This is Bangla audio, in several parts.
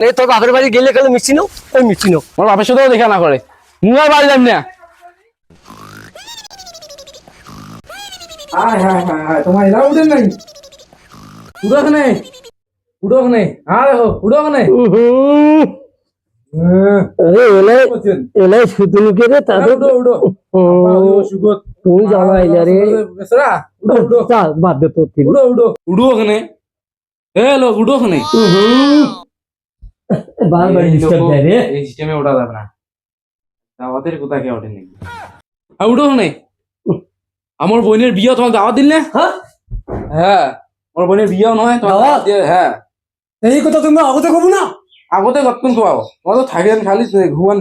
এই তোর বাপের বাড়ি গেলে গেলে মিষ্টি নাও ওই মিষ্টি নাও আমার বাপের সাথেও দেখা না করে। মুয়ার বাড়ি যাম না? হায় হায় হায় হায় তোমার এরা উঠেন নাই? উঠো ওখানে উঠো ওখানে হ্যাঁ। আরে এলাই রে হ্যাঁ, তাদের উঠো। উঠো বাবা, ও সুগত। তুমি জ্বালা আইলা রে। বেচারা, উঠো উঠো চা, বাদ দে তোর থেকে। উঠো উঠো। উঠো ওখানে এ লোক উঠো ওখানে। বারবার ডিস্টার্ব দেয় রে। এই সিস্টেমে ওঠা যাবে না। দাওয়াতের কোথায় কে ওঠে নাকি উঠো আমার বোনের বিয়ে তোমার দাওয়াত দিল? না হ্যাঁ? হ্যাঁ আমার বোনের বিয়েও নয় দাওয়াত? হ্যাঁ। এই কথা তুমি আগতে কব না? আগতে কতক্ষণ খাওয়াও তোমার তো থাকেন খালি ঘুমান।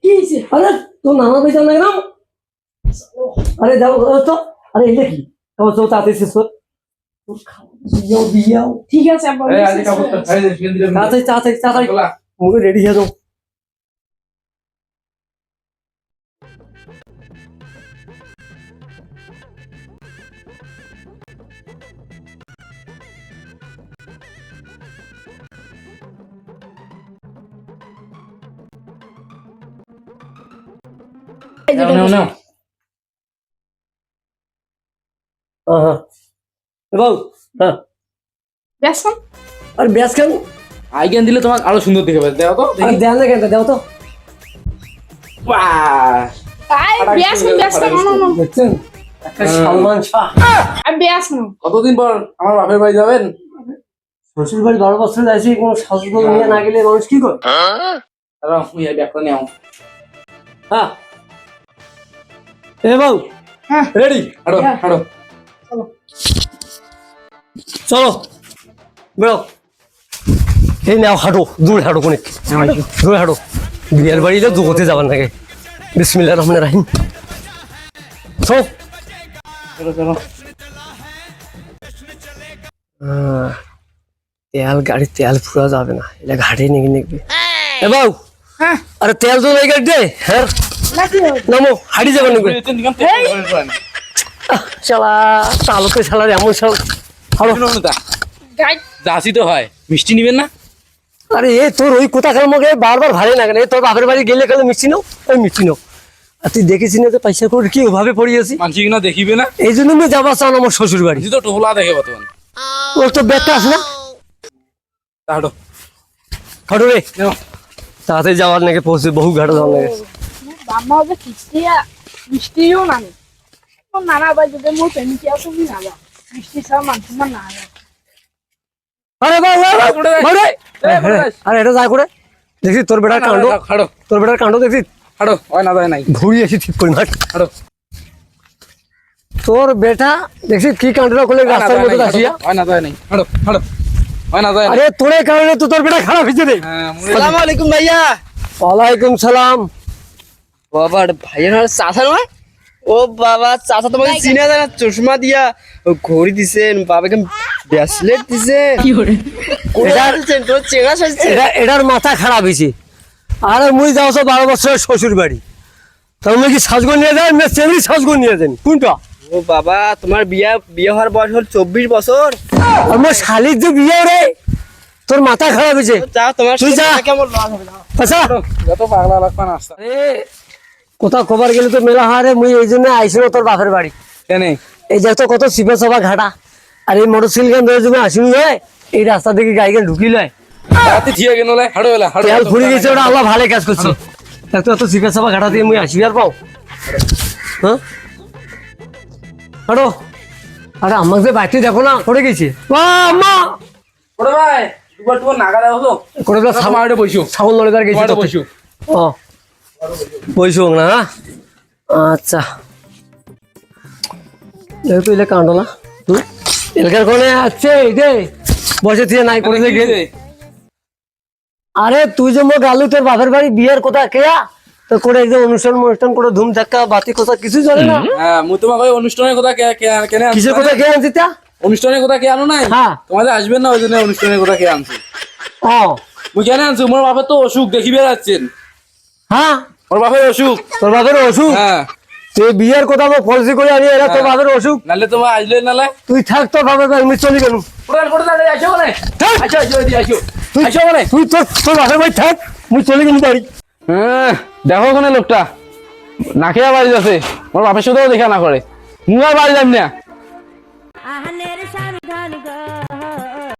কি হইছে? আরে তো নানা বেটা নাই না আরে যাও তো আরে এটা কি ও তো তাতে শেষ কর বিয়াও বিয়াও ঠিক আছে আব্বা এই আজকে কাপড়টা খাই দে ফেল দিলে তাড়াতাড়ি তাড়াতাড়ি তাড়াতাড়ি মুখে রেডি হয়ে যাও নাও নাও হ্যাঁ বাবু হ্যাঁ। আর ব্যাস কেন? আইগেন দিলে তোমার আরও সুন্দর দেখে পাবে দেখো তো দেখি। দেন না কেন দাও তো। বাহ! আই ব্যস্ত ব্যস্ত না না না দেখছেন? একটা সালমান শাহ। আর ব্যস্ত কতদিন পর আমার বাপের বাড়ি যাবেন? শ্বশুর বাড়ি বারো বছর যাইছি কোনো শাশুড়ি নিয়ে না গেলে মানুষ কি করে? দাঁড়াও, ওই ব্যাগটা নিয়ে হ্যাঁ। এ বাবু হ্যাঁ। রেডি? হাঁটো হ্যাঁ। হাঁটো। চলো। বেরো। এই নাও হাঁটো দূর হাঁটো কোনে? দূর হাঁটো। বিয়ের বাড়িতে দুগোতে যাবার নাকি। বিসমিল্লাহ রহমান রাহিম। চলো। চলো চলো। তেল গাড়ি তেল ফুরা যাবে না। এটা ঘাটে নিয়ে নিবি এ বাবু। হ্যাঁ। আরে তেল তো এই গাড়িতে হ্যাঁ। নামো হাঁটি যাবে নাকি। শালা চালকে শালার এমন শাল। না তা, হয়। মিষ্টি নিবেন না? আরে এ তোর ওই কোথাকার মগে বারবার ভালো লাগে না। তোর বাপের বাড়ি গেলে গেলে মিষ্টি নাও? ওই মিষ্টি নাও। আর তুই দেখেছি না তো পয়সা করে কি ওভাবে পড়িয়েছি মানসি কিনা দেখিবে না? এই জন্য আমি যাবার চান আমার শ্বশুর বাড়ি। মানসি তো টোহলা দেখে বর্তমান। ওর তো ব্যাগটা আছে না? হাঁটো হাঁটো রে। নাও। তাড়াতাড়ি যাওয়ার নাকি পৌঁছে বহু ঘাটে যাওয়ার নাকি বাম্মা হবে মিষ্টিও নানি। নানা বাই যদি মোর প্রেমিকি আছে কি নাবা মিষ্টি ছাড়া না আরে ভাই ভাই, ভাই, করে দেয়। ভাই রে। এ, করে দেয়। আরে এটা যা করে দেখছি তোর বেটার কাণ্ড? হাঁটো তোর বেটার কাণ্ড দেখছি হাঁটো হয় না যায় নাই। ঘুরিয়ে এসে ঠিক করি মাঠ হাঁটো তোর বেটা দেখছি কি কাণ্ডটা করলে হয় না রাস্তার মধ্যে আসিয়া হয় না যায় নাই। হাঁটো হাঁটো হয় না যায় আরে তোর কারণে তো তোর বেটা খারাপ হয়েছে রে। হ্যাঁ, সালাম আলাইকুম ভাইয়া। ওয়ালাইকুম সালাম। বাবা হাতে নয়? ও বাবা চাচা তোমাকে চিনে যায় না চশমা দিয়া। ঘড়ি দিছেন বাবাকে ব্রেসলেট দিছেন এটার মাথা খারাপ হয়েছে। আরে মুই যাও তো বারো বছরের শ্বশুর বাড়ি। তুমি কি সাজগো নিয়ে যান না চেংড়ি সাজগো নিয়ে যান? কোনটা? ও বাবা তোমার বিয়া বিয়ে হওয়ার বয়স হল চব্বিশ বছর। আর মোর শালির যে বিয়ে রে তোর মাথা খারাপ হয়েছে। তুই যা। কেমন? আচ্ছা। যত পাগলা লাগবা না আসতা। আরে কোথাও খবর গেলে তো মেলা হারে মুই এই জন্য আইসিল তোর বাপের বাড়ি। কেনে? এই যে তো কত সিপে সবা ঘাটা। আর এই মোটর সাইকেল ধরে তুমি আসিনি যায় এই রাস্তা থেকে গাড়ি গাড়ি ঢুকি লয় রাতে থিয়ে গেল লাই এলা হাঁটো তেল ফুরি গেছে ওটা আল্লাহ ভালো কাজ করছে। এত এত সিপে সবা ঘাটা দিয়ে মুই আসি আর পাও। হ্যাঁ? হাঁটো। আরে আমাকে যে বাইতে দেখো না করে গেছে। মা আম্মা! ওরে ভাই দুবার দুবার নাগা দাও তো করে দাও আমার ছাগল নড়ে গেছে তো বইসো ও। বইসু না আচ্ছা। যেহেতু এলে এলাকার কোনে আছে? রে বসে নাই করে আরে তুই যে গালু তোর বাপের বাড়ি বিয়ের কথা কেয়া? তো করে যে অনুষ্ঠান অনুষ্ঠান করে ধুম ধাক্কা বাতি কথা কিছু জানে না? হ্যাঁ মু তোমাকে ওই অনুষ্ঠানের কথা কে- কে- কেনে আনছি? কিসের কথা? কে আনছি তা? অনুষ্ঠানের কথা কে আনো নাই? হ্যাঁ। তোমাদের আসবেন না ওই জন্য অনুষ্ঠানের কথা কে আনছি। ও। মুই কেন আনছি? মোর বাপের তো অসুখ দেখি বেড়াচ্ছেন। হ্যাঁ? মোর বাপের অসুখ। তোর বাপের অসুখ? হ্যাঁ। তুই বিয়ের কথা আমার ফলসি করে আনি এরা তোর বাপের অসুখ? নালে তোমার আসলে নালে? তুই থাক তোর বাপের আমি চলি আসো মানে? আসো। এদিকে আসো তুই তোর তোর বাসার বাড়ি থাক মুই চলে গেলি বাড়ি? হ্যাঁ দেখো ওখানে লোকটা। না খেয়ে বাড়ি যাচ্ছে আমার বাপের সাথেও দেখা না করে। মুই আর বাড়ি যাম না।